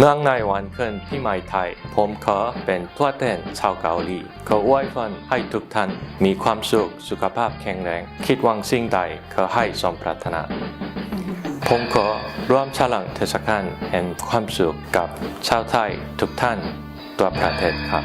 เนื่องในวันขึ้นที่ใหม่ไทย ผมขอเป็นตัวแทนชาวเกาหลีขออวยพรให้ทุกท่านมีความสุขสุขภาพแข็งแรง คิดวังสิ่งใดขอให้สมปรารถนาผมขอร่วมฉลองเทศกาลแห่งความสุขกับชาวไทยทุกท่าน ตัวประเทศครับ